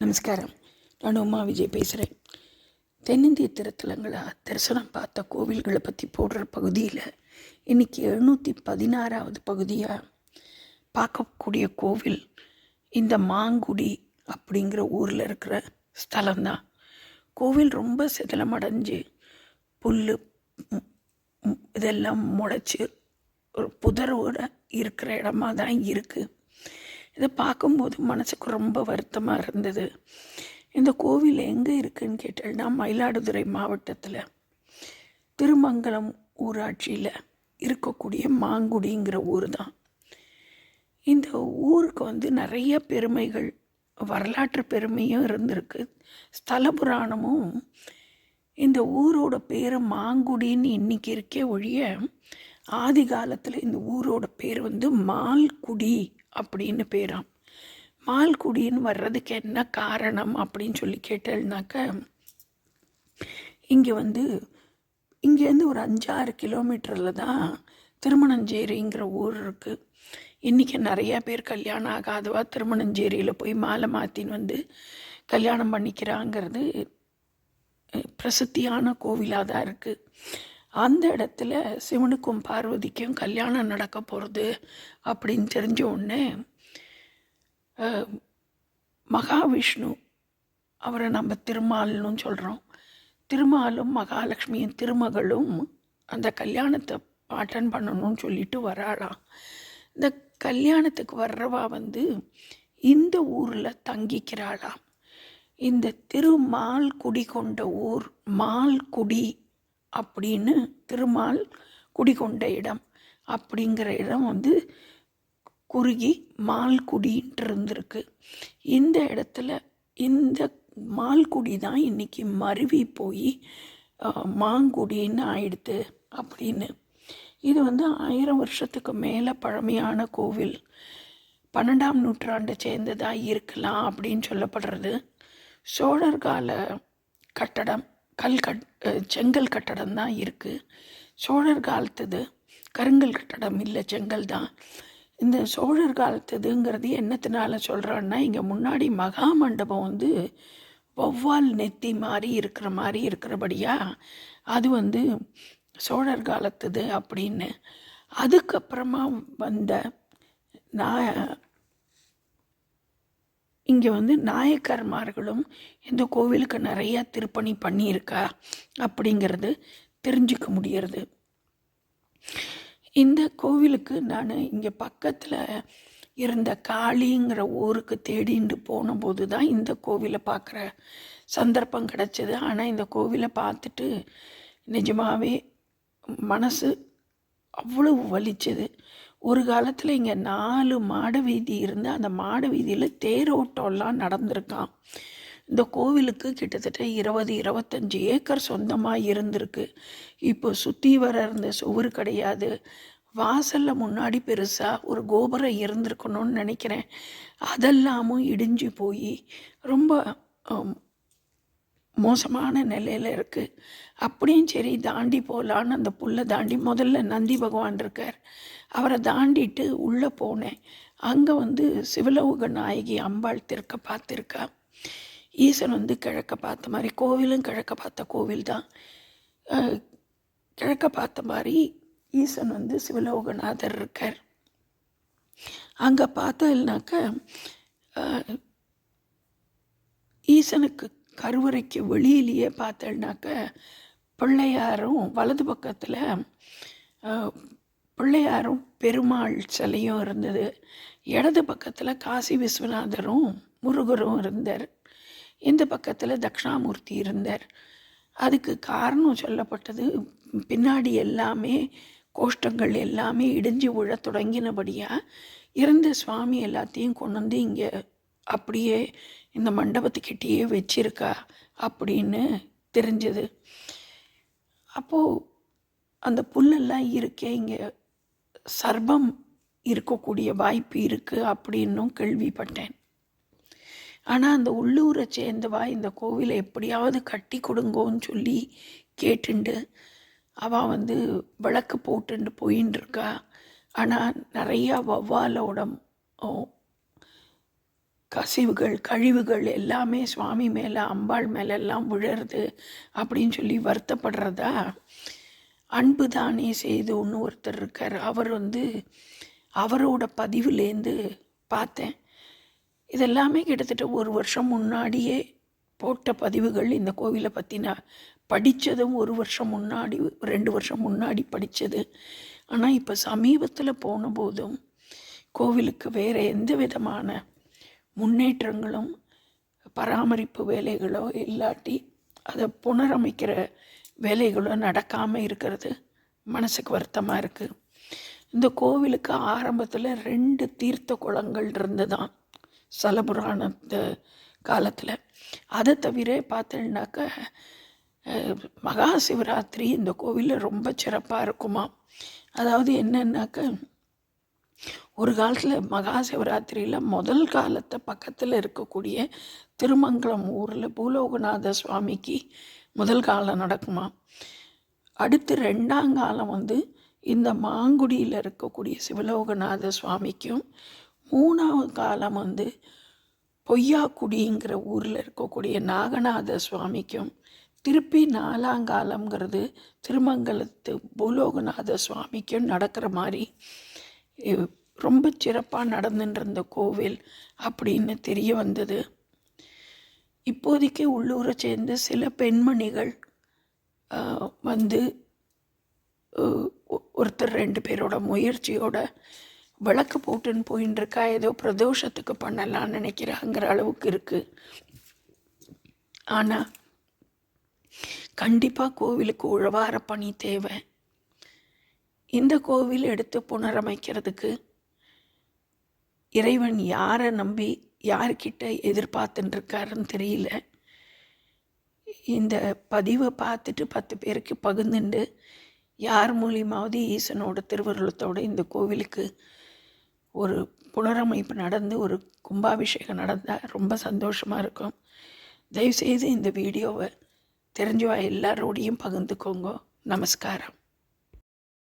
நமஸ்காரம். நான் உமா விஜய் பேசுகிறேன் தென்னிந்திய திருத்தலங்களாக தரிசனம் பார்த்த கோவில்களை பற்றி போடுற பகுதியில் இன்றைக்கி எழுநூற்றி பதினாறாவது பகுதியாக பார்க்கக்கூடிய கோவில் இந்த மாங்குடி அப்படிங்கிற ஊரில் இருக்கிற ஸ்தலம்தான். கோவில் ரொம்ப சிதலமடைஞ்சு புல் இதெல்லாம் முளைச்சி ஒரு புதரோட இருக்கிற இடமா தான் இருக்குது இதை பார்க்கும்போது மனசுக்கு ரொம்ப வருத்தமாக இருந்தது. இந்த கோவில் எங்கே இருக்குன்னு கேட்டேன்னா மயிலாடுதுறை மாவட்டத்தில் திருமங்கலம் ஊராட்சியில் இருக்கக்கூடிய மாங்குடிங்கிற ஊர் தான். இந்த ஊருக்கு வந்து நிறைய பெருமைகள் வரலாற்று பெருமையும் இருந்திருக்கு. ஸ்தல புராணமும் இந்த ஊரோட பேர் மாங்குடின்னு இன்னைக்கு இருக்கே ஒழிய ஆதி காலத்தில் இந்த ஊரோட பேர் வந்து மால்குடி அப்படின்னு பேராம். மால்குடின்னு வர்றதுக்கு என்ன காரணம் அப்படின்னு சொல்லி கேட்டேன்னாக்க இங்கே வந்து இங்கேருந்து ஒரு அஞ்சாறு கிலோமீட்டரில் தான் திருமணஞ்சேரிங்கிற ஊர் இருக்குது இன்றைக்கி நிறையா பேர் கல்யாணம் ஆகாதவா திருமணஞ்சேரியில் போய் மாலை மாற்றின்னு வந்து கல்யாணம் பண்ணிக்கிறாங்கிறது பிரசித்தியான கோவிலாக தான் இருக்குது அந்த இடத்துல சிவனுக்கும் பார்வதிக்கும் கல்யாணம் நடக்க போகிறது அப்படின்னு தெரிஞ்ச உடனே மகாவிஷ்ணு அவரை நம்ம திருமால்னு சொல்கிறோம் திருமாலும் மகாலட்சுமியும் திருமகளும் அந்த கல்யாணத்தை அட்டன் பண்ணணும்னு சொல்லிட்டு வராளாம். இந்த கல்யாணத்துக்கு வர்றவா வந்து இந்த ஊரில் தங்கிக்கிறாளாம். இந்த திருமால் குடி கொண்ட ஊர் மால்குடி அப்படின்னு திருமால் குடிகொண்ட இடம். அப்படிங்கிற இடம் வந்து குறுகி மால்குடின்ட்டு இருந்திருக்கு இந்த இடத்துல இந்த மால்குடி தான் இன்றைக்கி மருவி போய் மாங்குடின்னு ஆயிடுது அப்படின்னு. இது வந்து ஆயிரம் வருஷத்துக்கு மேலே பழமையான கோவில். பன்னெண்டாம் நூற்றாண்டை சேர்ந்ததாக இருக்கலாம் அப்படின்னு சொல்லப்படுறது. சோழர் கால கட்டடம். கல் கட் செங்கல் கட்டடம் தான் இருக்குது சோழர் காலத்துது கருங்கல் கட்டடம் இல்லை செங்கல் தான். இந்த சோழர் காலத்துதுங்கிறது என்னத்தினால சொல்கிறான்னா இங்கே முன்னாடி மகா மண்டபம் வந்து வௌவால் நெத்தி மாதிரி இருக்கிற மாதிரி இருக்கிறபடியா அது வந்து சோழர் காலத்துது அப்படின்னு. அதுக்கப்புறமா வந்த நான் இங்கே வந்து நாயக்கர்மார்களும் இந்த கோவிலுக்கு நிறையா திருப்பணி பண்ணியிருக்கா அப்படிங்கிறது தெரிஞ்சுக்க முடியறது இந்த கோவிலுக்கு நான் இங்கே பக்கத்தில் இருந்த காளிங்கிற ஊருக்கு தேடிண்டு போனபோது தான் இந்த கோவிலை பார்க்குற சந்தர்ப்பம் கிடச்சிது. ஆனால் இந்த கோவிலை பார்த்துட்டு நிஜமாகவே மனசு அவ்வளவு வலிச்சது. ஒரு காலத்தில் இங்கே நாலு மாட வீதி இருந்து அந்த மாட வீதியில் தேரோட்டம்லாம் நடந்திருக்கான் இந்த கோவிலுக்கு கிட்டத்தட்ட இருபது இருபத்தஞ்சி ஏக்கர் சொந்தமாக இருந்திருக்கு. இப்போ சுற்றி வர இருந்த சுவர் கிடையாது. வாசலில் முன்னாடி பெருசாக ஒரு கோபுரம் இருந்திருக்கணும்னு நினைக்கிறேன். அதெல்லாமும் இடிஞ்சு போய் ரொம்ப மோசமான நிலையில் இருக்குது அப்படியும் சரி தாண்டி போகலான்னு அந்த புல்லை தாண்டி முதல்ல நந்தி பகவான் இருக்கார். அவரை தாண்டிட்டு உள்ளே போனேன். அங்கே வந்து சிவலோக நாயகி அம்பாள் திருக்க பார்த்துருக்கா. ஈசன் வந்து கிழக்க பார்த்த மாதிரி கோவிலும் கிழக்க பார்த்த கோவில் தான். கிழக்க பார்த்த மாதிரி ஈசன் வந்து சிவலோகநாதர் இருக்கார். அங்கே பார்த்ததுனாக்க ஈசனுக்கு கருவறைக்கு வெளியிலேயே பார்த்தேன்னாக்க பிள்ளையாரும் வலது பக்கத்தில் பிள்ளையாரும் பெருமாள் சிலையும் இருந்தது. இடது பக்கத்தில் காசி விஸ்வநாதரும் முருகரும் இருந்தார். இந்த பக்கத்தில் தக்ஷணாமூர்த்தி இருந்தார். அதுக்கு காரணம் சொல்லப்பட்டது பின்னாடி எல்லாமே கோஷ்டங்கள் எல்லாமே இடிஞ்சு விழ தொடங்கினபடியாக இருந்த சுவாமி எல்லாத்தையும் கொண்டு வந்து இங்கே அப்படியே இந்த மண்டபத்துக்கிட்டேயே வச்சிருக்கா அப்படின்னு தெரிஞ்சது. அப்போது அந்த புல்லெல்லாம் இருக்கே இங்கே சர்பம் இருக்கக்கூடிய வாய்ப்பு இருக்குது அப்படின்னும் கேள்விப்பட்டேன். ஆனால் அந்த உள்ளூரை சேர்ந்தவா இந்த கோவிலை எப்படியாவது கட்டி கொடுங்கோன்னு சொல்லி கேட்டுண்டு அவள் வந்து விளக்கு போட்டுண்டு போயின்னு இருக்கா ஆனால் நிறையா வௌவாலோட கசிவுகள் கழிவுகள் எல்லாமே சுவாமி மேலே அம்பாள் மேலே எல்லாம் விழருது அப்படின்னு சொல்லி வருத்தப்படுறதா? அன்பு தானே செய்து ஒன்று ஒருத்தர் இருக்கார். அவர் வந்து அவரோட பதிவுலேருந்து பார்த்தேன். இதெல்லாமே கிட்டத்தட்ட ஒரு வருஷம் முன்னாடியே போட்ட பதிவுகள் இந்த கோவிலை பற்றி நான் படித்ததும் ஒரு வருஷம் முன்னாடி ரெண்டு வருஷம் முன்னாடி படித்தது. ஆனால் இப்போ சமீபத்தில் போன போதும் கோவிலுக்கு வேறு எந்த விதமான முன்னேற்றங்களும் பராமரிப்பு வேலைகளோ இல்லாட்டி அதை புனரமைக்கிற வேலைகளோ நடக்காமல் இருக்கிறது மனசுக்கு வருத்தமாக இருக்குது இந்த கோவிலுக்கு ஆரம்பத்தில் ரெண்டு தீர்த்த குளங்கள் இருந்துதான் சலபுராணத்த காலத்தில். அதை தவிர பார்த்தேன்னாக்க மகா சிவராத்திரி இந்த கோவிலில் ரொம்ப சிறப்பாக இருக்குமா அதாவது என்னன்னாக்க ஒரு காலத்தில் மகா சிவராத்திரியில் முதல் காலத்தை பக்கத்தில் இருக்கக்கூடிய திருமங்கலம் ஊரில் பூலோகநாத சுவாமிக்கு முதல் காலம் நடக்குமா? அடுத்து ரெண்டாம் காலம் வந்து இந்த மாங்குடியில் இருக்கக்கூடிய சிவலோகநாத சுவாமிக்கும் மூணாவது காலம் வந்து பொய்யாக்குடிங்கிற ஊரில் இருக்கக்கூடிய நாகநாத சுவாமிக்கும். திருப்பி நாலாங்காலம்ங்கிறது திருமங்கலத்து பூலோகநாத சுவாமிக்கும் நடக்கிற மாதிரி ரொம்ப சிறப்பாக நடந்துட்டு கோவில் அப்படின்னு தெரிய வந்தது. இப்போதைக்கு உள்ளூரை சேர்ந்த சில பெண்மணிகள் வந்து ஒருத்தர் ரெண்டு பேரோட முயற்சியோட விளக்கு போட்டுன்னு போயின்னு இருக்கா ஏதோ பிரதோஷத்துக்கு பண்ணலாம்னு நினைக்கிறாங்கிற அளவுக்கு இருக்குது ஆனால் கண்டிப்பாக கோவிலுக்கு உழவார பணி தேவை. இந்த கோவில் எடுத்து புனரமைக்கிறதுக்கு இறைவன் யாரை நம்பி யார்கிட்ட எதிர்பார்த்துட்டுருக்காருன்னு தெரியல. இந்த பதிவை பார்த்துட்டு பத்து பேருக்கு பகிர்ந்துண்டு யார் மூலியமாவது ஈசனோட திருவருளத்தோடு இந்த கோவிலுக்கு ஒரு புனரமைப்பு நடந்து ஒரு கும்பாபிஷேகம் நடந்தால் ரொம்ப சந்தோஷமாக இருக்கும். தயவுசெய்து இந்த வீடியோவை தெரிஞ்சவா எல்லாரோடையும் பகிர்ந்துக்கோங்க. நமஸ்காரம்.